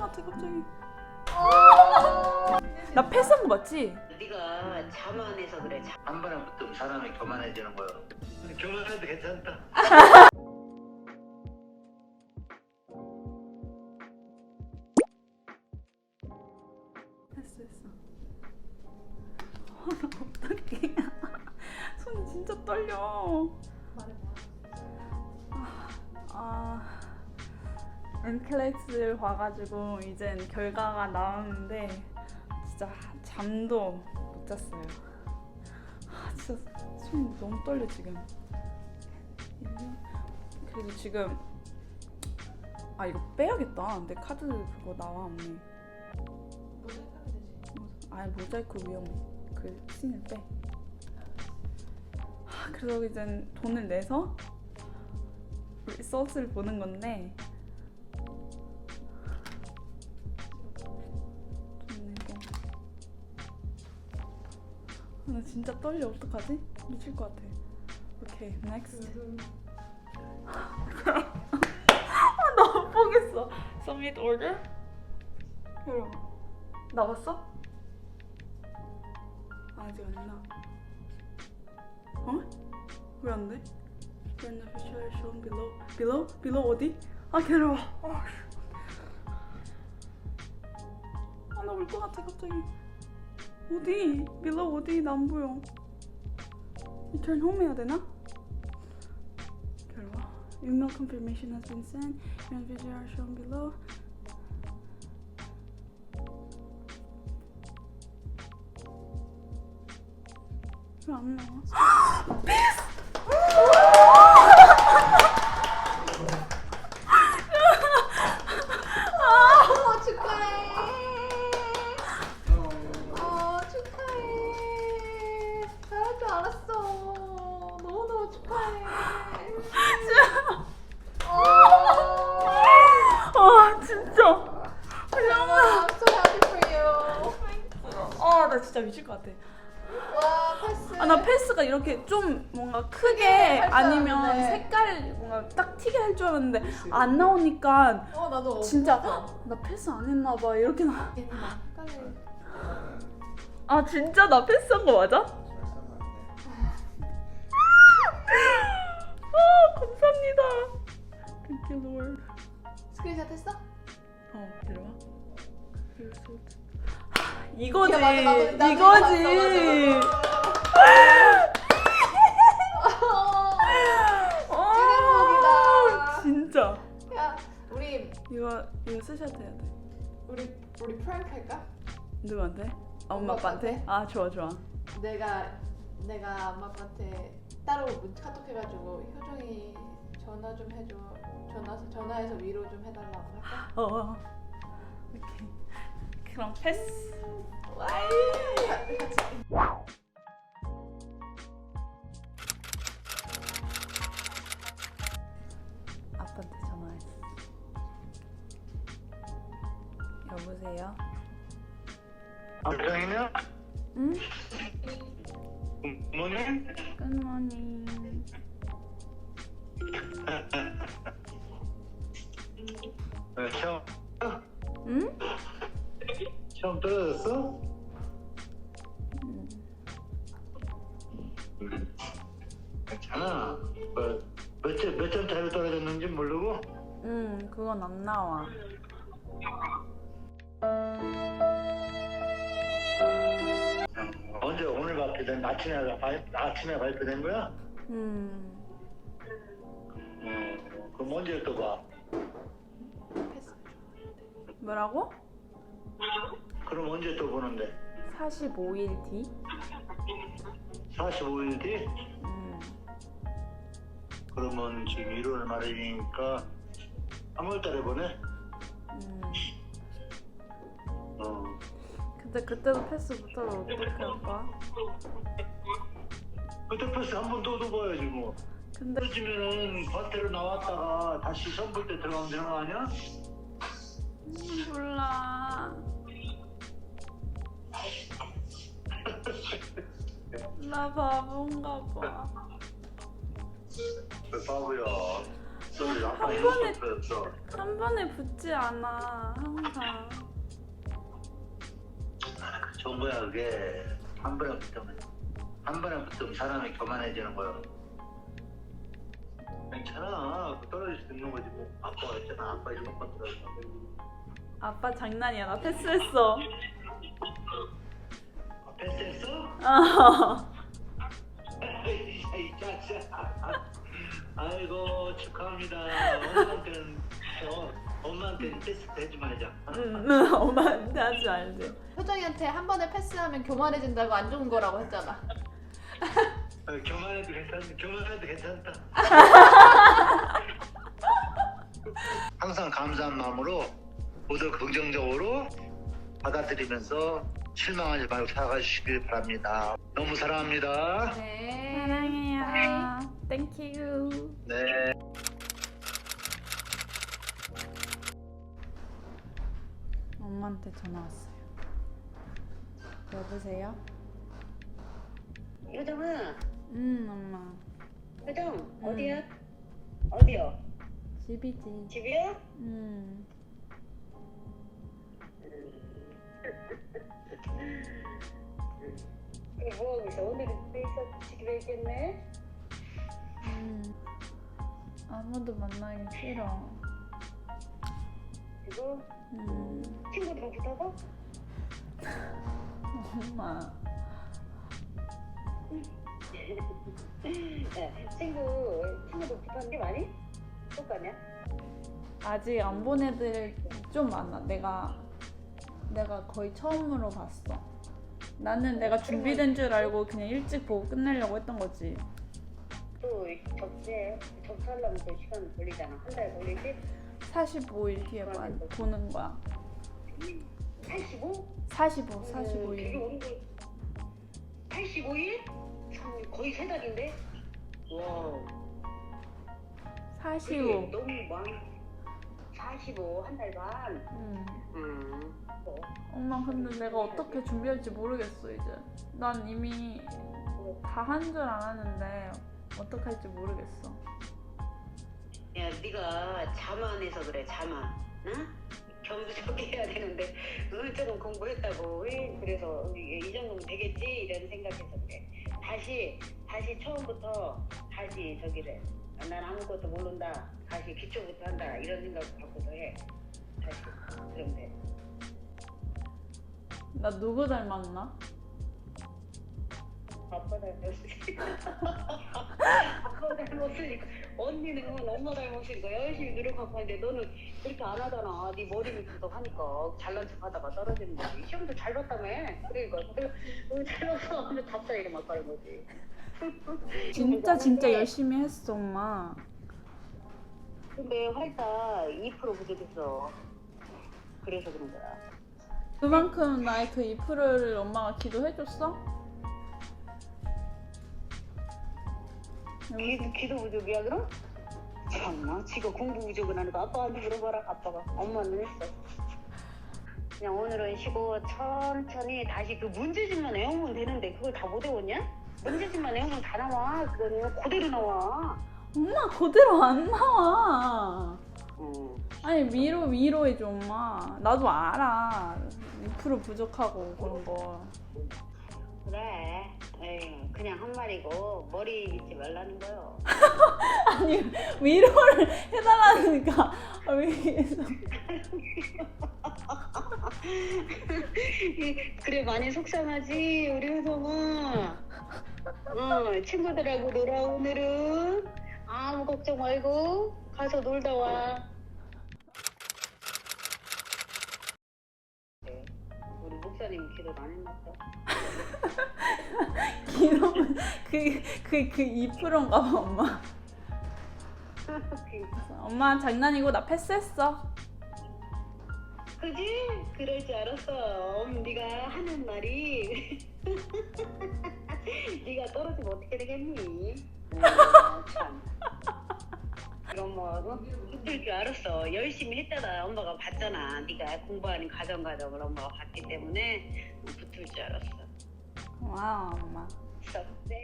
같아 갑자기. 나 패스한 거 맞지? 네가 자만해서 그래. 자- 한 번에 붙으면 사람이 교만해지는 거요. 교만해도 괜찮다. 했어 했어. 아, 나 어떡해. 손이 진짜 떨려. 아, 엔클렉스를 봐가지고 이젠 결과가 나왔는데 진짜 잠도 못 잤어요. 아, 진짜 손이 너무 떨려 지금. 그래도 지금 아 이거 빼야겠다. 내 카드 그거 나와 없네. 아니 모자이크 위험해. 그 씬을 빼. 하, 그래서 이젠 돈을 내서 리소스를 보는 건데 나 진짜 떨려 어떡하지? 미칠 것 같아. 오케이 next. 아, 나못 보겠어. Submit order. 여러분 나왔어? 아직 안 나. 어? 왜 안 돼? Beneficiary shown below. below? below 어디? 아 괴로워. 아, 아나 울것 같아 갑자기. 어디? below 어디? 나 안 보여. Return home 해야 되나? 괴로워. Email confirmation has been sent. Beneficiary shown below. 왜안 나와? 진짜 미칠 것 같아. 와, 패스. 아 나 패스가 이렇게 좀 뭔가 크게 할줄 아니면 알았는데. 색깔 뭔가 딱 튀게 할 줄 알았는데 안 나오니까 어, 나도 진짜 없었어. 나 패스 안 했나 봐 이렇게 나. 헷갈려. 아 진짜 나 패스한 거 맞아? 아 감사합니다. Thank you Lord. 스크린샷 했어? 어 들어와. 이거지 야, 맞아, 나도- 나도 이거 이거지. 봤어, 아, 찐행복이다. 진짜. 야, 우리 이거 이거 스샷 해야 돼. 우리 우리 프랭크 할까? 누구한테? 아, 엄마 엄마 아빠한테? 아 좋아 좋아. 내가 내가 엄마 아빠한테 따로 문 카톡 해가지고 효정이 전화 좀 해줘. 전화 전화해서 위로 좀 해달라고 할까? 어. 어. 오케이. 그럼 패스. 와이. 아빠한테 전화했어. 여보세요? 안정이냐? 응? 뭐니? 굿모닝. 네, 응? 시험 떨어졌어? 응. 음. 괜찮아. 뭐, 몇점 몇점 차이로 떨어졌는지 모르고 응, 그건 안 나와. 언제 오늘 발표된 아침에 발 아침에 발표된 거야? 음. 어, 그럼 언제 또 봐? 뭐라고? 그럼 언제 또 보는데? 45일 뒤? 45일 뒤? 음. 그러면 지금 1월 말이니까 3월 달에 보내? 음. 어. 근데 그때도 패스 못하면 어떻게 할까? 그때 패스 한 번더 줘봐야지 뭐. 근데 떨어지면은 과태료 나왔다가 다시 볼때 들어가면 되는 거 아니야? 음, 몰라. 나 바본가 봐. 그 바보야. 저기 아빠 한 번에-. 한 번에 붙지 않아 항상 거야 그게 한 번에 붙으면 한 번에 붙으면 사람이 교만해지는 거야. 괜찮아. 그 떨어질 수 있는 거지 뭐. 아빠가 했잖아. 아빠 이런 거 떨어져. 아빠 장난이야 나 패스했어 아, 패스했어? 어. 이 자자. 아이고 축하합니다. 엄마한테는 어, 엄마한테는 패스 해지 말자. 응, 응, 엄마한테 하지 말지 효정이한테 한 번에 패스하면 교만해진다고 안 좋은 거라고 했잖아. 어, 교만해도 괜찮, 교만해도 괜찮다. 항상 감사한 마음으로 모두 긍정적으로 받아들이면서 실망하지 말고 살아가시길 바랍니다. 너무 사랑합니다. 네. 사랑해요 땡큐 네. 엄마한테 전화 왔어요 여보세요? 효정아, 응 엄마 효정 어디야? 어디요? 집이지 집이야? 응 뭐 하고 있어? 오늘은 집에 있겠네? 응. 아무도 만나기 싫어 그리고 응 친구들은 붙어서? 엄마 야, 친구 친구들 붙었는데 많이? 똑같냐? 아직 안본 애들 좀 많아. 내가 내가 거의 처음으로 봤어. 나는 내가 준비된 줄 알고 그냥 일찍 보고 끝내려고 했던 거지. 또 접대 접수하려면 또 시간 걸리잖아 한 달 걸리지? 45일 뒤에 봐- 보는 거야. 85? 45, 어, 되게 45일. 오는 거 85일? 거의 세 달인데? 와 45. 너무 많 45, 한 달 반. 응. 음. 어, 엄마 근데 내가 어떻게 준비할지 모르겠어 이제. 난 이미 다 한 줄 알았는데 어떻게 할지 모르겠어. 야, 네가 자만해서 그래, 자만. 응? 겸손히 해야 되는데, 응, 조금 공부했다고. 왜? 그래서 이, 이 정도면 되겠지? 이런 생각해서 그래. 다시, 다시 처음부터, 다시 저기를. 아, 난 아무것도 모른다. 다시 기초부터 한다. 이런 생각 갖고서 해. 다시. 돼. 나 누구 닮았나? 아빠 닮았으니 아빠 닮았으니까 언니는 엄마 닮았으니까 열심히 노력하고 하는데 너는 그렇게 안 하잖아 네 머리 밑에서 하니까 잘난 척 하다가 떨어지는 거지 시험도 잘 봤다며 그러니까 잘났어 하면 답사이게 막 가는 거지 진짜 진짜 열심히 했어 엄마. 근데 활짝 2% 부족했어 그래서 그런 거야 그만큼 나의 그 2%를 엄마가 기도해줬어? 기, 기도 부족이야 그럼? 참나 지가 공부 부족은 아니고 아빠한테 물어봐라 아빠가 엄마는 했어 그냥 오늘은 쉬고 천천히 다시 그 문제집만 외우면 되는데 그걸 다 못 외웠냐? 문제집만 외우면 다 나와 그거는 그대로 나와 엄마 그대로 안 나와. 어. 아니 위로 위로해줘 엄마. 나도 알아. 2% 부족하고 그런 거. 그래 에이, 그냥 한 말이고 머리 믿지 말라는 거요 아니 위로를 해달라니까 위에서. 그래 많이 속상하지 우리 효성아 어, 친구들하고 놀아 오늘은 아무 걱정 말고 가서 놀다 와 네, 우리 목사님 기도 안 했나 봐 기록은 그그그 2%인가 봐 엄마. 엄마 장난이고 나 패스했어. 그지? 그럴 줄 알았어 음, 네가 하는 말이 네가 떨어지면 어떻게 되겠니? 음, 참. 이건 뭐 붙을 줄 알았어 열심히 했잖아 엄마가 봤잖아 네가 공부하는 과정 과정을 엄마가 봤기 때문에 붙을 줄 알았어 고마워 엄마. 그래서 네.